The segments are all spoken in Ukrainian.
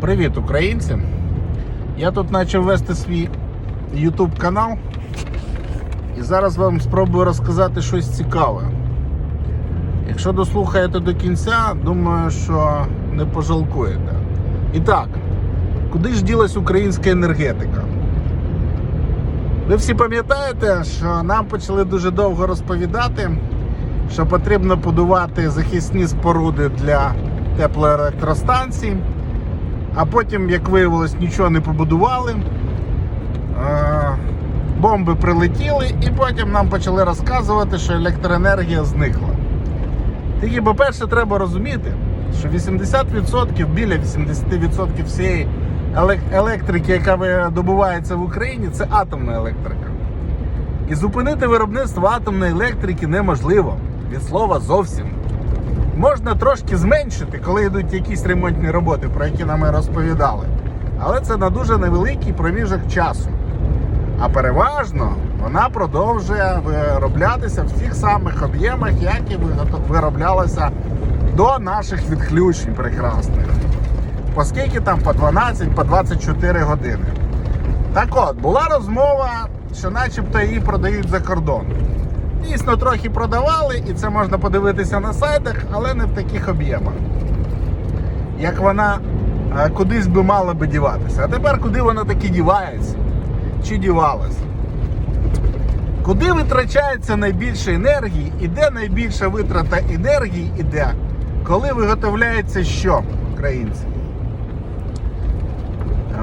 Привіт, українці! Я тут почав вести свій YouTube канал і зараз вам спробую розказати щось цікаве. Якщо дослухаєте до кінця, думаю, що не пожалкуєте. І так, куди ж ділась українська енергетика? Ви всі пам'ятаєте, що нам почали дуже довго розповідати, що потрібно будувати захисні споруди для теплоелектростанцій. А потім, як виявилось, нічого не побудували. Е, Бомби прилетіли, і потім нам почали розказувати, що електроенергія зникла. Тільки, по-перше, треба розуміти, що 80%, біля 80% всієї електрики, яка добувається в Україні, це атомна електрика. І зупинити виробництво атомної електрики неможливо. Від слова зовсім можна трошки зменшити, коли йдуть якісь ремонтні роботи, про які нам і розповідали. Але це на дуже невеликий проміжок часу. А переважно вона продовжує вироблятися в тих самих об'ємах, як і вироблялася до наших відключень прекрасних. Оскільки там по 12, по 24 години. Так от, була розмова, що начебто її продають за кордон. Дійсно, трохи продавали, і це можна подивитися на сайтах, але не в таких об'ємах. Як вона е, кудись би мала би діватися. А тепер куди вона таки дівається? Чи дівалася? Куди витрачається найбільше енергії і де найбільша витрата енергії іде, коли виготовляється що, українці?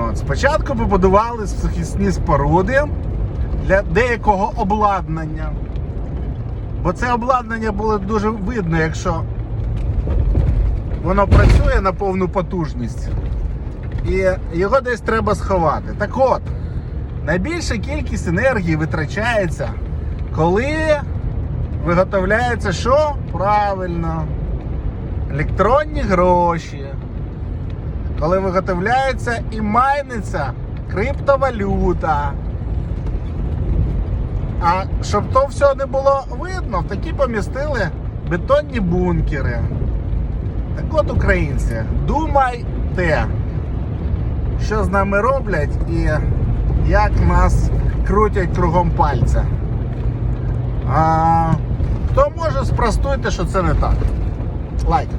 От, спочатку побудували захисні споруди для деякого обладнання. Бо це обладнання було дуже видно, якщо воно працює на повну потужність, і його десь треба сховати. Так от, найбільша кількість енергії витрачається, коли виготовляється що? Правильно, електронні гроші. Коли виготовляється і майниться криптовалюта. А щоб то все не було видно, в такі помістили бетонні бункери. Так от, українці, думайте, що з нами роблять і як нас крутять кругом пальця. А, хто може, спростуйте, що це не так. Лайк.